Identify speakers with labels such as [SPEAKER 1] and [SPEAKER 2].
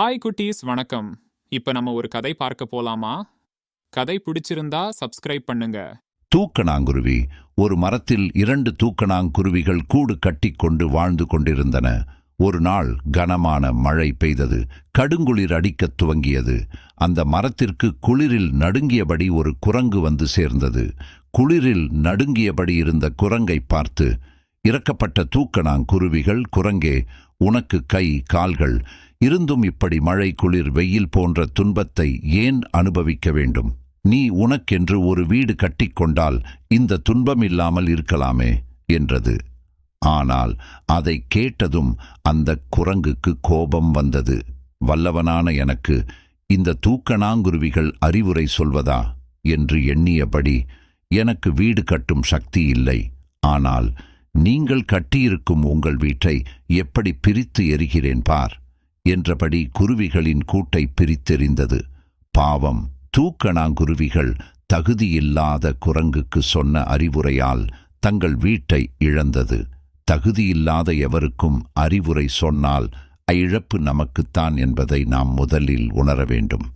[SPEAKER 1] Hi குட்டீஸ் வணக்கம். இப்ப நம்ம ஒரு கதை பார்க்க போலாமா? கதை பிடிச்சிருந்தா சப்ஸ்கிரைப் பண்ணுங்க.
[SPEAKER 2] தூக்கணாங்குருவி ஒரு மரத்தில் இரண்டு தூக்கணாங்குருவிகள் கூடு கட்டிக்கொண்டு வாழ்ந்து கொண்டிருந்தன. ஒரு நாள் கனமான மழை பெய்தது. கடுங்குளிர் அடிக்கத் துவங்கியது. அந்த மரத்திற்கு குளிரில் நடுங்கியபடி ஒரு குரங்கு வந்து சேர்ந்தது. குளிரில் நடுங்கியபடி இருந்த குரங்கை பார்த்து இறக்கப்பட்ட தூக்கணாங்குருவிகள் குரங்கே உனக்கு கை கால்கள் இருந்தும் இப்படி மழை குளிர் வெயில் போன்ற துன்பத்தை ஏன் அனுபவிக்க வேண்டும்? நீ உனக்கென்று ஒரு வீடு கட்டிக்கொண்டால் இந்த துன்பம் இல்லாமல் இருக்கலாமே என்றது. ஆனால் அதை கேட்டதும் அந்த குரங்குக்கு கோபம் வந்தது. வல்லவனான எனக்கு இந்த தூக்கணாங்குருவிகள் அறிவுரை சொல்வதா என்று எண்ணியபடி எனக்கு வீடு கட்டும் சக்தி இல்லை. ஆனால் நீங்கள் கட்டியிருக்கும் உங்கள் வீட்டை எப்படி பிரித்து எறிகிறேன் பார். என்றபடி குருவிகளின் கூட்டை பிரித்தெறிந்தது. பாவம் தூக்கணாங்குருவிகள் தகுதியில்லாத குரங்குக்கு சொன்ன அறிவுரையால் தங்கள் வீட்டை இழந்தது. தகுதியில்லாத எவருக்கும் அறிவுரை சொன்னால் இழப்பு நமக்குத்தான் என்பதை நாம் முதலில் உணர வேண்டும்